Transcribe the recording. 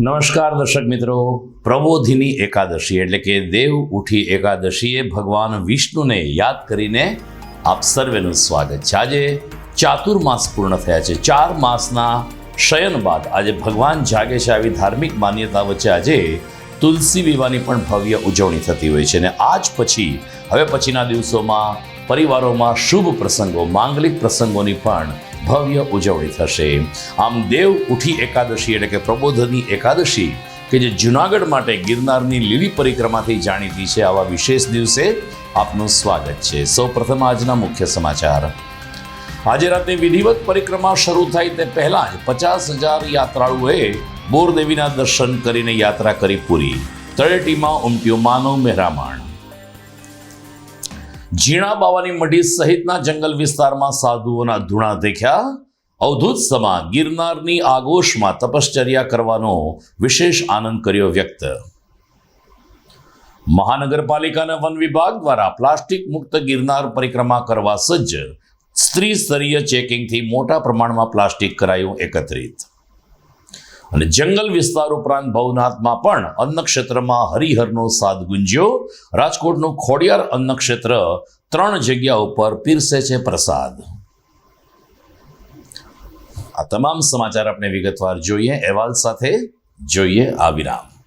નમસ્કાર દર્શક મિત્રો. પ્રબોધિની એકાદશી એટલે કે દેવ ઉઠી એકાદશીએ ભગવાન વિષ્ણુને યાદ કરીને આપ સર્વેનું સ્વાગત છે. આજે ચાતુર્માસ પૂર્ણ થયા છે. ચાર માસના શયન બાદ આજે ભગવાન જાગે છે. આવી ધાર્મિક માન્યતા વચ્ચે આજે તુલસી વિવાહની પણ ભવ્ય ઉજવણી થતી હોય છે અને આજ પછી, હવે પછીના દિવસોમાં, પરિવારોમાં શુભ પ્રસંગો, માંગલિક પ્રસંગોની પણ ભવ્ય ઉજવણી થશે. આમ દેવ ઉઠી એકાદશી એટલે કે પ્રબોધની એકાદશી, કે જે જુનાગઢ માટે ગિરનારની લીલી પરિક્રમાથી જાણીતી છે, આવા વિશેષ દિવસે આપનું સ્વાગત છે. સૌ પ્રથમ આજના મુખ્ય સમાચાર. આજે રાતે વિધિવત પરિક્રમા શરૂ થાય તે પહેલાં જ પચાસ હજાર યાત્રાળુઓએ બોરદેવીના દર્શન કરીને યાત્રા કરી પૂરી. તળેટીમાં ઉમટ્યું માનવ મહેરામણ. ઝીણા બાવાની મઢી સહિતના જંગલ વિસ્તારમાં સાધુઓના ધૂણા દેખ્યા. અવધૂત સમા ગિરનારની આગોશમાં તપશ્ચર્યા કરવાનો વિશેષ આનંદ કર્યો વ્યક્ત. મહાનગરપાલિકાના વન વિભાગ દ્વારા પ્લાસ્ટિક મુક્ત ગિરનાર પરિક્રમા કરવા સજ્જ સ્ત્રી સ્તરીય ચેકિંગથી મોટા પ્રમાણમાં પ્લાસ્ટિક કરાયું એકત્રિત. અને જંગલ વિસ્તાર ઉપરાંત ભવનાથમાં પણ અન્નક્ષેત્રમાં હરિહરનો સાદ ગુંજ્યો. રાજકોટનું ખોડિયાર અન્નક્ષેત્ર ત્રણ જગ્યા ઉપર પીરસે છે પ્રસાદ. આ તમામ સમાચાર આપણે વિગતવાર જોઈએ. અહેવાલ સાથે જોઈએ આ વિરામ.